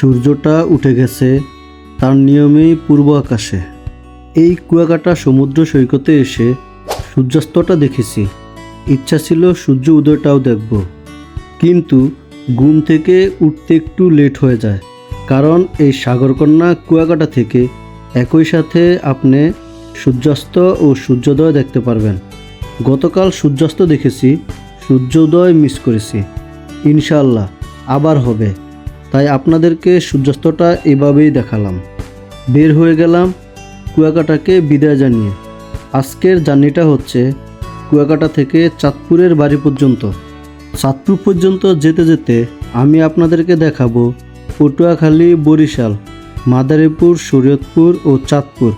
সূর্যটা উঠে গেছে তার নিয়মেই পূর্ব আকাশে। এই কুয়াকাটা সমুদ্র সৈকতে এসে সূর্যাস্তটা দেখেছি। ইচ্ছা ছিল সূর্য উদয়টাও দেখব। কিন্তু ঘুম থেকে উঠতে একটু লেট হয়ে যায়। কারণ এই সাগরকন্যা কুয়াকাটা থেকে একই সাথে আপনি সূর্যাস্ত ও সূর্যোদয় দেখতে পারবেন। গতকাল সূর্যাস্ত দেখেছি, সূর্যোদয় মিস করেছি। ইনশাল্লাহ আবার হবে। তাই আপনাদেরকে সূর্যাস্তটা এভাবেই দেখালাম। বের হয়ে গেলাম কুয়াকাটাকে বিদায় জানিয়ে। আজকের জার্নিটা হচ্ছে কুয়াকাটা থেকে চাঁদপুরের বাড়ি পর্যন্ত। চাঁদপুর পর্যন্ত যেতে যেতে আমি আপনাদেরকে দেখাবো পটুয়াখালী, বরিশাল, মাদারীপুর, শরীয়তপুর ও চাঁদপুর।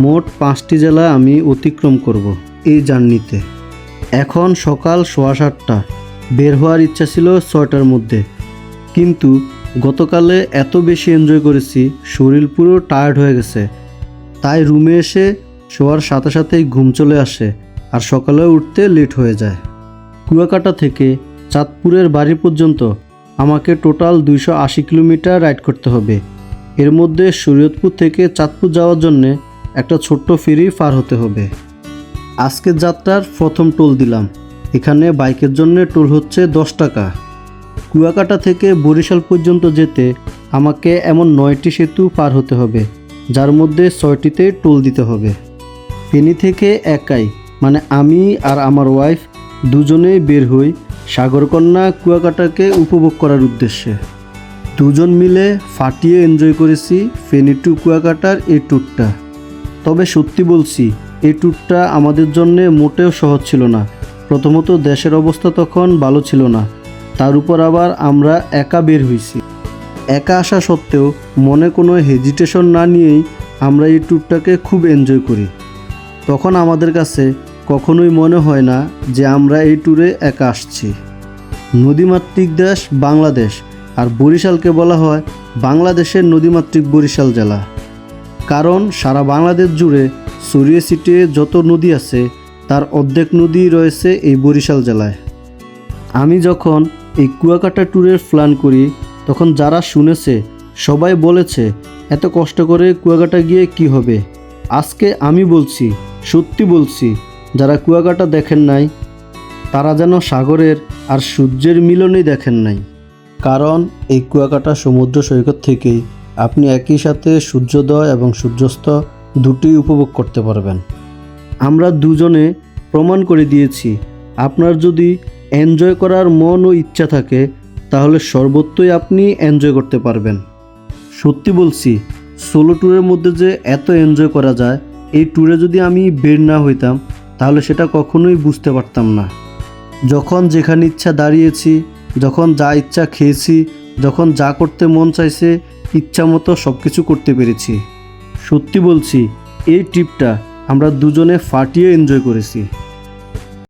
মোট পাঁচটি জেলা আমি অতিক্রম করব এই জার্নিতে। এখন সকাল সোয়া সাতটা। বের হওয়ার ইচ্ছা ছিল ছয়টার মধ্যে। কিন্তু গতকালে এত বেশি এনজয় করেছি, শরীর পুরো টায়ার্ড হয়ে গেছে। তাই রুমে এসে শোয়ার সাথে সাথেই ঘুম চলে আসে আর সকালে উঠতে লেট হয়ে যায়। কুয়াকাটা থেকে চাঁদপুরের বাড়ি পর্যন্ত আমাকে টোটাল দুইশো আশি কিলোমিটার রাইড করতে হবে। এর মধ্যে শরীয়তপুর থেকে চাঁদপুর যাওয়ার জন্যে একটা ছোট্ট ফেরি পার হতে হবে। আজকের যাত্রার প্রথম টোল দিলাম। এখানে বাইকের জন্য টোল হচ্ছে দশ টাকা। কুয়াকাটা থেকে বরিশাল পর্যন্ত যেতে আমাকে এমন নয়টি সেতু পার হতে হবে, যার মধ্যে ছয়টিতে টোল দিতে হবে। ফেনী থেকে একাই মানে আমি আর আমার ওয়াইফ দুজনেই বের হই সাগরকন্যা কুয়াকাটাকে উপভোগ করার উদ্দেশ্যে। দুজন মিলে ফাটিয়ে এনজয় করেছি ফেনী টু কুয়াকাটার এই ট্যুরটা তবে সত্যি বলছি, এই ট্যুরটা আমাদের জন্য মোটেও সহজ ছিল না। প্রথমত দেশের অবস্থা তখন ভালো ছিল না। তার উপর আবার আমরা একা বের হয়েছি একা আসা সত্ত্বেও মনে কোনো হেজিটেশন না নিয়েই আমরা এই ট্যুরটাকে খুব এনজয় করি। তখন আমাদের কাছে কখনোই মনে হয় না যে আমরা এই ট্যুরে একা আসছি। নদীমাতৃক দেশ বাংলাদেশ, আর বরিশালকে বলা হয় বাংলাদেশের নদীমাতৃক বরিশাল জেলা। কারণ সারা বাংলাদেশ জুড়ে ছড়িয়ে ছিটিয়ে যত নদী আছে, তার অর্ধেক নদী রয়েছে এই বরিশাল জেলায়। আমি যখন এই কুয়াকাটা ট্যুরের প্ল্যান করি, তখন যারা শুনেছে, সবাই বলেছে, এত কষ্ট করে কুয়াকাটা গিয়ে কি হবে? আজকে আমি বলছি, সত্যি বলছি, যারা কুয়াকাটা দেখেন নাই, তারা যেন সাগরের আর সূর্যের মিলনই দেখেন নাই। কারণ এই কুয়াকাটা সমুদ্র সৈকত থেকেই আপনি একই সাথে সূর্যোদয় এবং সূর্যাস্ত দুটি উপভোগ করতে পারবেন। আমরা দুজনে প্রমাণ করে দিয়েছি, আপনার যদি এনজয় করার মন ও ইচ্ছা থাকে, তাহলে সর্বত্রই আপনি এনজয় করতে পারবেন। সত্যি বলছি সোলো ট্যুরের মধ্যে যে এত এনজয় করা যায়, এই ট্যুরে যদি আমি বের না হইতাম, তাহলে সেটা কখনোই বুঝতে পারতাম না। যখন যেখানে ইচ্ছা দাঁড়িয়েছি, যখন যা ইচ্ছা খেয়েছি, যখন যা করতে মন চাইছে, ইচ্ছা মতো সব কিছু করতে পেরেছি। সত্যি বলছি, এই ট্রিপটা আমরা দুজনে ফাটিয়ে এনজয় করেছি।